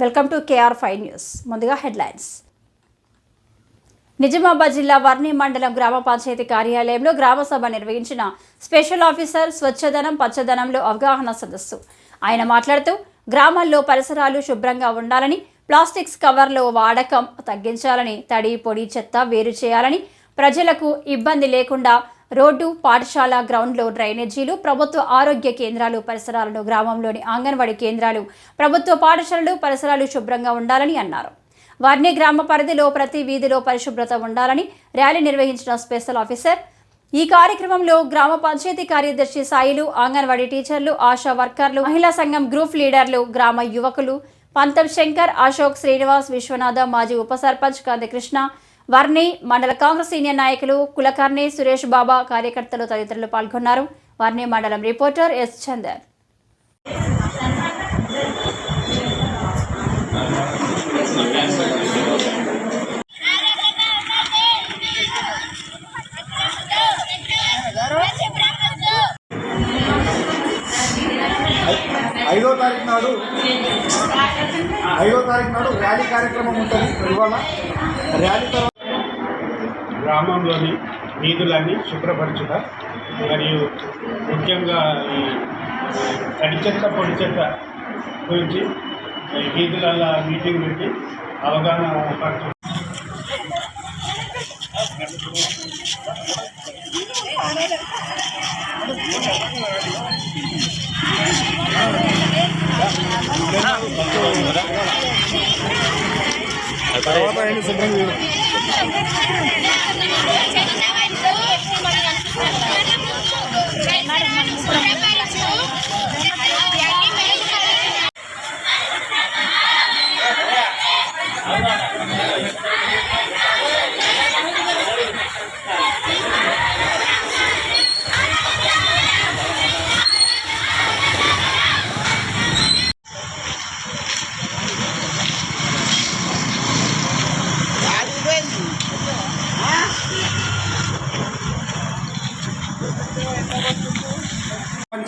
Welcome to KR five news. ముందుగా headlines. Nizamabad జిల్లా వర్ణి మండలం గ్రామ పంచాయతీ కార్యాలయంలో గ్రామసభ నిర్వహించిన స్పెషల్ ఆఫీసర్ స్వచ్ఛదనం పచ్చదనంలో అవగాహన సదస్సు. ఆయన మాట్లాడుతూ గ్రామాల్లో పరిసరాలు శుభ్రంగా ఉండాలని ప్లాస్టిక్స్ కవర్లో వాడకం తగ్గించాలని తడి పొడి చెత్త వేరు చేయాలని ప్రజలకు ఇబ్బంది లేకుండా రోడ్డు పాఠశాల గ్రౌండ్లో డ్రైనేజీలు ప్రభుత్వ ఆరోగ్య కేంద్రాలు పరిసరాలను గ్రామంలోని అంగన్వాడీ కేంద్రాలు ప్రభుత్వ పాఠశాలలు పరిసరాలు శుభ్రంగా ఉండాలని అన్నారు. వారిని గ్రామ పరిధిలో ప్రతి వీధిలో పరిశుభ్రత ఉండాలని ర్యాలీ నిర్వహించిన స్పెషల్ ఆఫీసర్. ఈ కార్యక్రమంలో గ్రామ పంచాయతీ కార్యదర్శి సాయిలు అంగన్వాడీ టీచర్లు ఆశా వర్కర్లు మహిళా సంఘం గ్రూప్ లీడర్లు గ్రామ యువకులు పంతం శంకర్ అశోక్ శ్రీనివాస్ విశ్వనాథ మాజీ ఉప సర్పంచ్ కందికృష్ణ వర్ణి మండల కాంగ్రెస్ సీనియర్ నాయకులు కులకర్ణి సురేష్ బాబా కార్యకర్తలు తదితరులు పాల్గొన్నారు. వర్ణి మండలం రిపోర్టర్ ఎస్ చందర్. ఐదో తారీఖు నాడు ఐదో తారీఖు నాడు ర్యాలీ కార్యక్రమం ఉంటుంది. ఇవాళ ర్యాలీ తర్వాత గ్రామంలోని వీధులన్నీ శుభ్రపరచుట మరియు ముఖ్యంగా ఈ తడి చెత్త పొడి చెత్త గురించి వీధులలో మీటింగ్ పెట్టి అవగాహన పరచు తర్వాత ఆయన శుభ్రం చేయడం.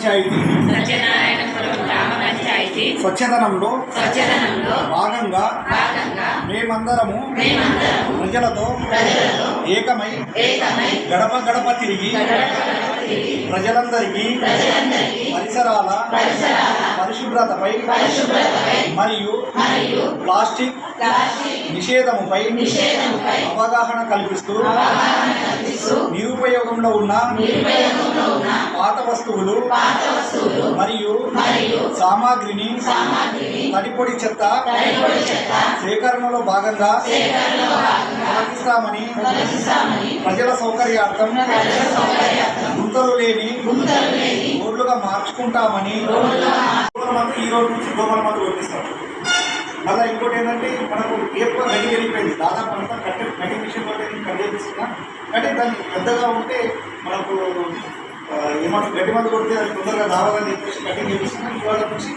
పంచాయతీ. స్వచ్ఛదనంలో భాగంగా మేమందరము మేమందరం ప్రజలతో ఏకమై గడప గడప తిరిగి ప్రజలందరికీ పరిసరాల పరిశుభ్రతపై మరియు ప్లాస్టిక్ నిషేధముపై అవగాహన కల్పిస్తూ నిరుపయోగంలో ఉన్న పాత వస్తువులు మరియు సామాగ్రిని తడిపొడి చెత్త సేకరణలో భాగంగా తొలగిస్తామని ప్రజల సౌకర్యార్థం గుంతలు లేని రోడ్లుగా మార్చుకుంటామని మందు ఈ రోజు నుంచి మందు కొట్టిస్తాం మళ్ళీ ఇంకోటి ఏంటంటే మనకు ఏప్రిల్ గడి వెళ్ళిపోయింది. దాదాపు అంతా కట్టే కటింగ్ మిషన్ తోటి కట్ చేపిస్తున్నాం కానీ దాన్ని పెద్దగా ఉంటే మనకు ఆ, ఏమంటారు గడ్డి మందు కొడితే అది తొందరగా రావాలని చెప్పేసి కటింగ్ చేపిస్తున్నాం ఇవాళ నుంచి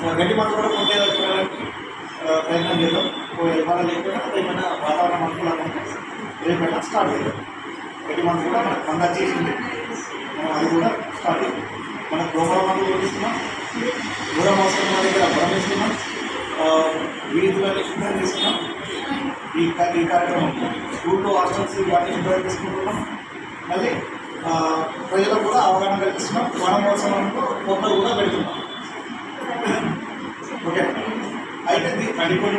గట్టి గడ్డి మందు కూడా కొట్టే ప్రయత్నం చేద్దాం. ఇవాళ లేకపోయినా ఏమైనా వాతావరణం అనుకూలంగా ఉంటే రేపైనా స్టార్ట్ చేద్దాం. గడ్డి మందు కూడా మనకు మంద చేసింది. మనం అది కూడా స్టార్ట్ చేద్దాం. మనకు దోమల మందు కొట్టిస్తున్నాం. దూరం అవసరం దగ్గర బలం ఇస్తున్నాం వీధిలో శుభ్రం చేస్తున్నాం ఈ ఈ కార్యక్రమం. స్కూల్లో హాస్టల్స్ ఇవన్నీ శుభ్రం చేసుకుంటున్నాం మళ్ళీ ప్రజలకు కూడా అవగాహన కల్పిస్తున్నాం. వనమోత్సవంలో మొక్కలు కూడా పెడుతున్నాం. ఓకే. అయితే అది తడిపొడి